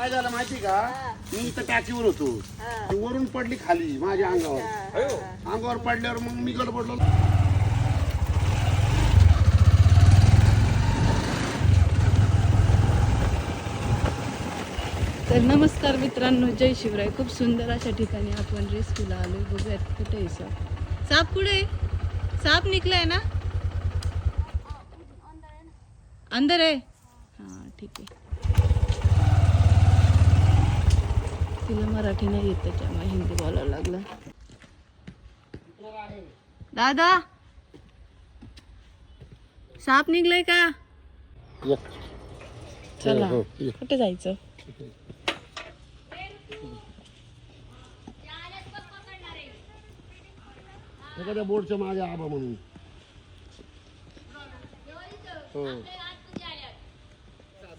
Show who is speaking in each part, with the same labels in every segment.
Speaker 1: काय झालं माहिती का? मी इथं टाकीवर होतो. ती वरून पडली खाली माझ्या अंगावर. अंगावर पडल्यावर मग मी गडबडलो.
Speaker 2: तर नमस्कार मित्रांनो जय शिवराय. खूप सुंदर अशा ठिकाणी आपण रेस्क्यूला आलोय बघूयात कुठे आहे साप. साप कुठे आहे? साप निघलाय ना. अंदर आहे? हा ठीक आहे. तिला मराठी नाही येत त्याच्यामुळे हिंदी बोलावं लागलं. दादा साप निघलाय का? चला
Speaker 1: हो, ये.
Speaker 2: कुठे जायचं?
Speaker 1: एखाद्या बोर्डच्या मागे आबा म्हणून. हो.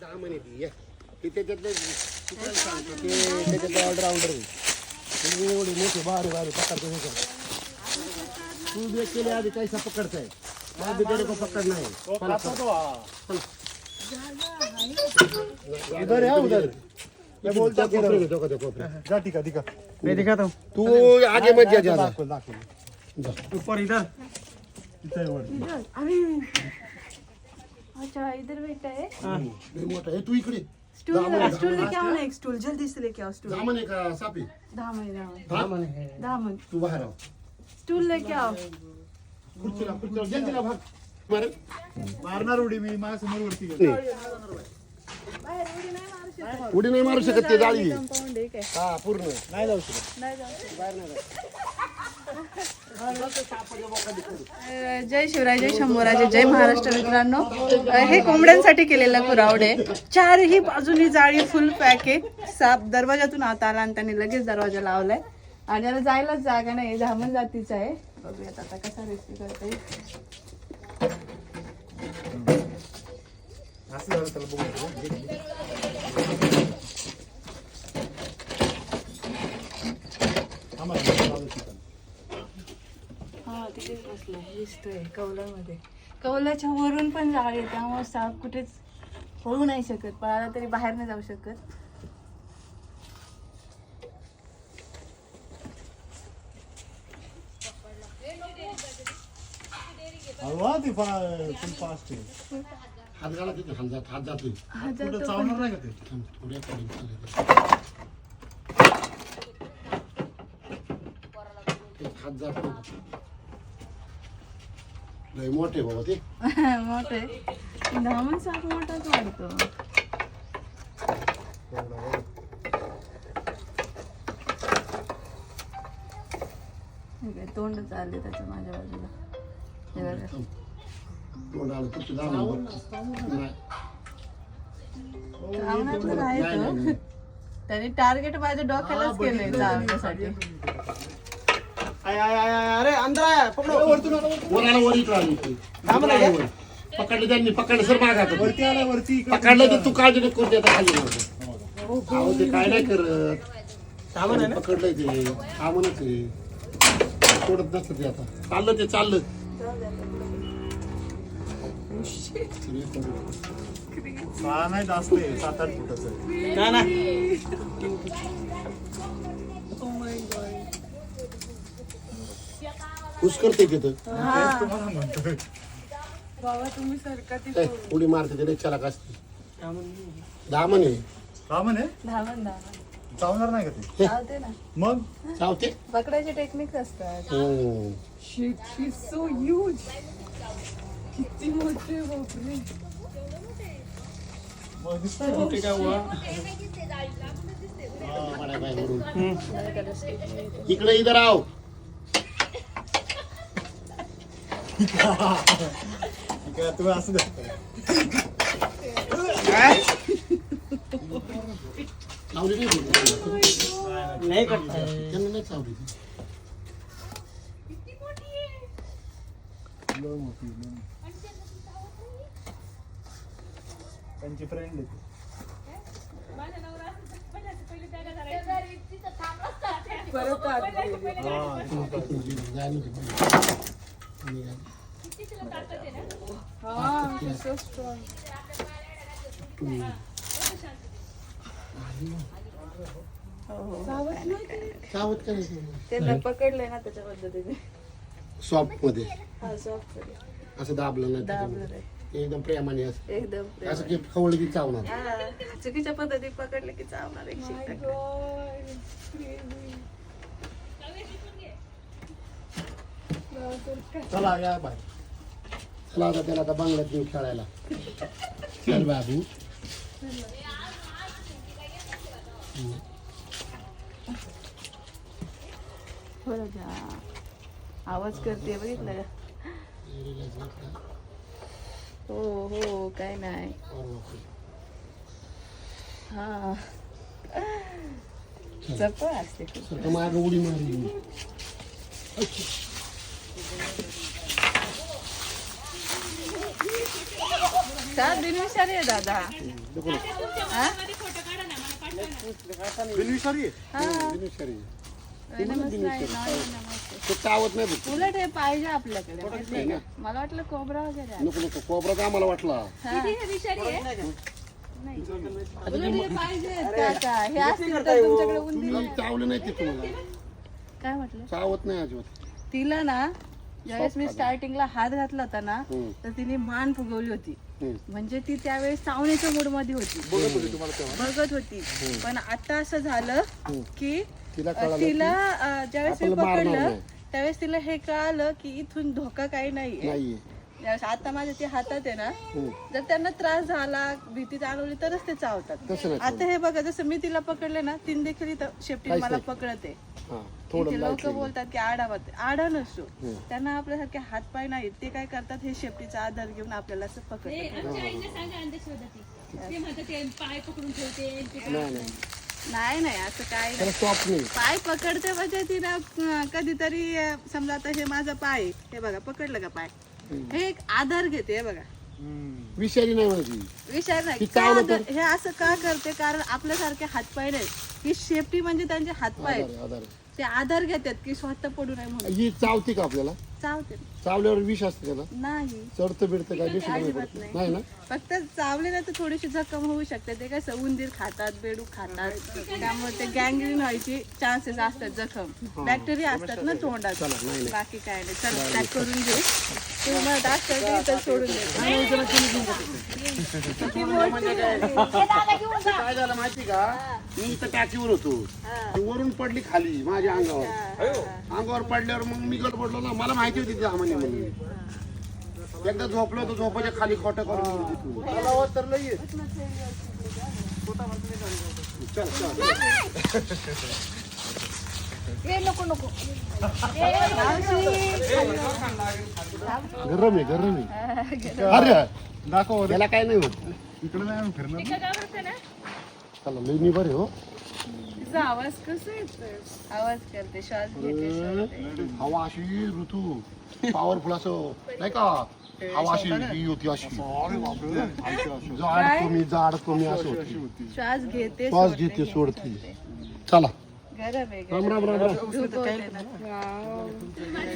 Speaker 1: दहा महिने ती ये. ते त्याच्यातले तुला सांगतो ते त्याच्यातले ऑलराऊंडर आहे तुम्ही एवढे मोठे भारी भारी पकडतो हे कर. तू बी केले आधी कैसा पकडताय मला बी तेरे को पकड नाही चला, चला. उधर है उधर। मैं बोलता कोपरे में, देखो, देखो,
Speaker 3: जा है दिखा मैं दिखाता हूँ।
Speaker 1: तू आगे मत जा ज़्यादा
Speaker 3: दाखव दाखव ऊपर इधर। इधर वर
Speaker 2: अच्छा इधर बैठा है।
Speaker 1: लय मोठा आहे तू इकडे।
Speaker 2: स्टूल स्टूल लेके आओ ना एक स्टूल. जल्दी से लेके आओ स्टूल.
Speaker 1: दामन का सापी?
Speaker 2: दहा महिने दहा महिने.
Speaker 1: दामन आहे
Speaker 2: दहा महिने.
Speaker 1: तू बाहेर आव.
Speaker 2: स्टूल लेके आओ
Speaker 1: खुर्चीला खुर्चीला जल्दीला भाग. मारे.
Speaker 3: मारणार उडी मी माझ्यासमोर वरती गेलो.
Speaker 1: उडी नाही मारू शकत ते जाळी. आहे. हा पूर्ण.
Speaker 3: नाही जाऊ शकत.
Speaker 2: नाही जाऊ अ, जय शिवराय जय शंभूराजे जय महाराष्ट्र मित्रांनो. अ, हे कोंबड्यांसाठी केलेलं कुरावड आहे चारही बाजूनी जाळी फुल पॅक आहे साप दरवाजातून आत आला आणि त्यांनी लगेच दरवाजा लावलाय. आणि याला जायलाच जागा नाही धामण जातीचा आहे. बघूयात आता कसा रेस्क्यू करता येईल
Speaker 3: असं झालं त्याला बघू.
Speaker 2: हा तिथेच बसलाय दिसतोय कौलामध्ये. कौलाच्या वरून पण जाळ आहे त्यामुळे साप कुठेच पळू नाही शकत. पळाला तरी बाहेर नाही जाऊ शकत.
Speaker 3: हळवा ती फास्ट आहे.
Speaker 1: हात घाला तिथे हात जात हात जातोय
Speaker 3: कुठं
Speaker 2: जातो
Speaker 3: चावणार नाही का ते
Speaker 1: थांब, थोड्या. ते हात जात नाही. लय मोठे बाबा ते
Speaker 2: मोठे धामण साप मोठाच वाढतो हे काय तोंड चालले त्याचं माझ्या बाजूला हे बघा.
Speaker 1: आलं तुझं दामन नाही.
Speaker 2: चावण्याचं नाही तो त्याने टार्गेट माझ्या डोक्यालाच केलंय चावण्यासाठी
Speaker 4: आय आय आय आय अरे अंदर आया पकडो
Speaker 1: वर आला वर इकडं आली. ती. इकडं आली. वर. पकडलं त्यांनी पकडलं सर मागात
Speaker 3: वरती आला वरती इकडे.
Speaker 1: पकडलं तर तू काळजी नको करू दे आता खाली. अहो ते काय नाही करत.
Speaker 4: सामान आहे ना?
Speaker 1: पकडलंय ते. सामानच आहे सोडत नसतं ते आता. चाललं ते चाललं.
Speaker 3: हा नाही जास्त आहे सात आठ फुटाचं आहे.
Speaker 4: ना ना
Speaker 1: खुश करते तिथं
Speaker 3: तेच तुम्हाला म्हणतोय
Speaker 2: बाबा तुम्ही सरका
Speaker 1: उडी मारते ते रिक्षाला असते दामन आहे
Speaker 3: का म्हणे चावणार नाही का ते
Speaker 2: चालते ना
Speaker 3: मग
Speaker 1: चावते
Speaker 2: पकडायचे टेक्निक असतात
Speaker 1: हम्म.
Speaker 2: सो ह्यूज किती मोठे बापरे.
Speaker 1: इकडे इधर आव
Speaker 3: तुम्ही असं
Speaker 1: नाही ती.
Speaker 4: नाही करता
Speaker 1: त्यांना नाही चावली. ती.
Speaker 3: लय मोठी, लय मोठी. त्यांची फ्रेंड आहे ती.
Speaker 2: परत आत गेली.
Speaker 1: जायला नको.
Speaker 2: हा so strong. हो, हो. काय नाही, काय नाही.
Speaker 1: सावध का नाही
Speaker 2: त्यांना पकडलंय ना त्याच्या पद्धतीने.
Speaker 1: सॉफ्टमध्ये.
Speaker 2: हा.
Speaker 1: असं दाबलं नाही
Speaker 2: दाबलं रे.
Speaker 1: एकदम प्रेमाने असं.
Speaker 2: एकदम
Speaker 1: असं की खवळ की चावणार.
Speaker 2: हा. चुकीच्या पद्धतीने पकडले की चावणार एक शिक
Speaker 3: चला या बाय.
Speaker 1: चला आता त्याला आता बांगड्यात घेऊन खेळायला. चल बाबू.
Speaker 2: बरं का आवाज करते बघितलं का? हो हो काय नाही हा जप असते खूप.
Speaker 1: सारखं मागं उडी मारली
Speaker 2: का बिनविषारी आहे दादा हा?
Speaker 3: बिनविषारी आहे?
Speaker 2: नाही.
Speaker 1: ते चावत नाही बघ.
Speaker 2: उलट हे पाहिजे आपल्याकडे का? मला वाटलं कोबरा वगैरे आहे.
Speaker 1: नको नको कोबरा तर आम्हाला वाटला.
Speaker 2: हा. उलट हे पाहिजे काका. हे असतील तर तुमच्याकडे उंदीर
Speaker 1: नाही, चावलं नाही ते तुम्हाला.
Speaker 2: काय म्हटलं?
Speaker 1: चावत नाही अजिबात.
Speaker 2: तिला ना ज्यावेळेस मी स्टार्टिंगला हात घातला होता ना
Speaker 1: हम्म.
Speaker 2: तर तिने मान फुगवली होती.
Speaker 1: हम्म.
Speaker 2: म्हणजे ती त्यावेळेस चावण्याच्या मूडमध्ये होती.
Speaker 3: बघत होती
Speaker 2: पण आता असं झालं की
Speaker 1: तिला कळालं
Speaker 2: तिला अ, ज्यावेळेस मी
Speaker 1: आपल्याला मारणार
Speaker 2: पकडलं
Speaker 1: नाही.
Speaker 2: त्यावेळेस तिला हे कळालं की इथून धोका काही नाहीये.
Speaker 1: नाहीये.
Speaker 2: ज्यावेळेस आता माझ्या ते हातात आहे ना
Speaker 1: हम्म.
Speaker 2: जर त्यांना त्रास झाला भीती जाणवली तरच ते चावतात.
Speaker 1: नाही
Speaker 2: आता हे बघा जसं मी तिला पकडले ना तीन देखील इथं शेपटी
Speaker 1: काहीच
Speaker 2: मला
Speaker 1: नाही.
Speaker 2: पकडते.
Speaker 1: हा थोडं
Speaker 2: लोक. बोलतात की आडावत. आडा नसतो
Speaker 1: हम्म.
Speaker 2: त्यांना आपल्यासारखे हात पाय नाहीत. ते काय करतात हे शेपटीचा आधार घेऊन आपल्याला असं पकडतात.
Speaker 1: नाही नाही.
Speaker 2: नाही नाही असं काय नाही.
Speaker 1: त्याला स्टॉप नाही.
Speaker 2: पाय पकडते म्हणजे तिला अं, कधीतरी अं, समजा आता हे माझा पाय आहे. हे बघा पकडलं का पाय? हे एक आधार घेते हे बघा.
Speaker 1: विषारी नाही माझी
Speaker 2: विचार नाही. का आधार- हे असं का करते? कारण आपल्यासारखे हातपाय नाही. ही शेपटी म्हणजे त्यांचे हातपाय आहेत.
Speaker 1: आधार
Speaker 2: ते आधार घेतात की स्वतः पडू नये म्हणून.
Speaker 1: ही चावते का आपल्याला?
Speaker 2: चावते.
Speaker 1: चावल्यावर विष असते त्याला
Speaker 2: नाही.
Speaker 1: चढतं बिडतं काय? विष नाही
Speaker 2: अजिबात
Speaker 1: पडत.
Speaker 2: नाही.
Speaker 1: ना?
Speaker 2: फक्त चावले ना तर थोडीशी जखम होऊ शकते. ते कसं उंदीर खातात बेडू खातात. त्यामुळे ते गँग्रीन व्हायची चान्सेस असतात जखम. बॅक्टेरिया असतात ना तोंडात. बाकी काय नाही. चला पॅक करून घे ते इथं सोडून देतो
Speaker 1: काय झालं माहिती का? मी इथं टाकीवर होतो. ती वरून पडली खाली माझ्या अंगावर. अंगावर पडल्यावर मग मी गडबडलो ना मला माहिती होती ती आम्हाला म्हणून एकदा झोपलो होतो झोपाच्या खाली खोटं करून गेलो.
Speaker 3: तलावात तर लई आहे.
Speaker 1: चल चल. गरम आहे गरम। आहे अरे
Speaker 3: दाखव रे.
Speaker 1: त्याला काय नाही होत.
Speaker 3: इकडे नाही आम्ही फिरणार
Speaker 1: चला लई निबर आहे हो.
Speaker 2: तिचा आवाज़ कसा येतोय? आवाज़ करते श्वास घेते
Speaker 1: हवा अशी ऋतू. पॉवरफुल असं. नाही का? हवा अशी ही होती अशी.
Speaker 3: अरे बापरे.
Speaker 1: जाड कमी जाड कमी असं
Speaker 2: श्वास घेते
Speaker 1: श्वास घेते सोडते. चला. राम
Speaker 2: गरम
Speaker 1: राम राम। राम
Speaker 2: धूप होते ना.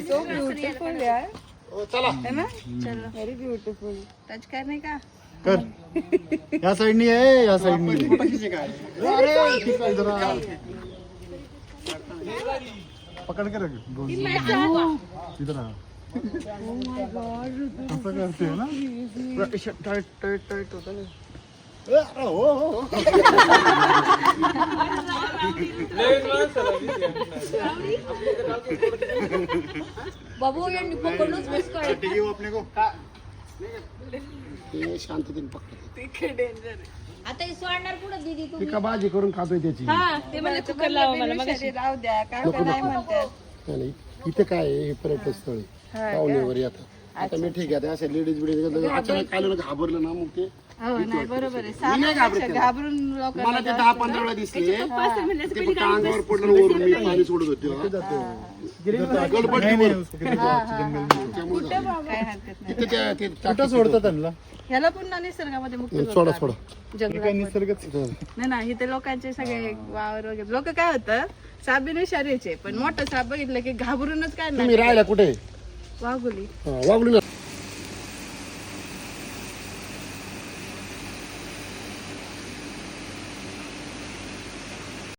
Speaker 5: So beautiful, यार.
Speaker 1: हो, चला।
Speaker 2: है ना? चलो।
Speaker 5: Very beautiful.
Speaker 2: टच करने का?
Speaker 3: कर। या साईडनी आहे या साईडनी
Speaker 1: अरे ठीक आहे जरा
Speaker 3: पकड के रख। दोन इधर आ। असं करते ना। टाईट टाईट टाईट होतं ना. अरे हो, हो, हो.
Speaker 5: बाबू पकडूनच मिस कर.
Speaker 1: हे शांततेने पकडते
Speaker 5: आता हे सोडणार कुठं दीदी तू
Speaker 1: ती का भाजी करून खातोय त्याची.
Speaker 5: हा ते मला चुकलं लावा मला. मग
Speaker 2: बिनविषारी राहू द्या काय का नाही म्हणतात.
Speaker 1: नाही, नाही. इथे काय आहे हे पर्यटन स्थळ आहे पाहुणेवर येतात आता. मी ठीक आहे आता असे लेडीज बिडीज अचानक आलं ना घाबरलं ना मग ते
Speaker 2: हो नाही बरोबर आहे.
Speaker 1: मी नाही घाबरत
Speaker 2: सामान्य
Speaker 1: त्याला.
Speaker 2: घाबरून
Speaker 1: मला
Speaker 2: लोकांना
Speaker 1: ते दहा पंधरा वेळा दिसले. ते फक्त अंगावर पडलं आणि वरून मी पाणी सोडत होते. गडबडीवर. त्यामुळे झालं.
Speaker 2: काय हरकत नाही.
Speaker 1: तिथे त्या- ते
Speaker 3: कुठं त्यांना?
Speaker 2: ह्याला पुन्हा निसर्गामध्ये मुक्त
Speaker 1: सोडा. सोडा.
Speaker 2: जंगलात
Speaker 3: काय निसर्गच
Speaker 2: नाही नाही इथे लोकांचे सगळे वावर वगैरे. लोक काय होतं? साप बिनविषारीचे पण मोठं साप बघितलं की घाबरूनच काय
Speaker 1: तुम्ही
Speaker 2: नाही
Speaker 1: राहिला कुठे?
Speaker 2: वाघुली.
Speaker 1: हा, वागली ना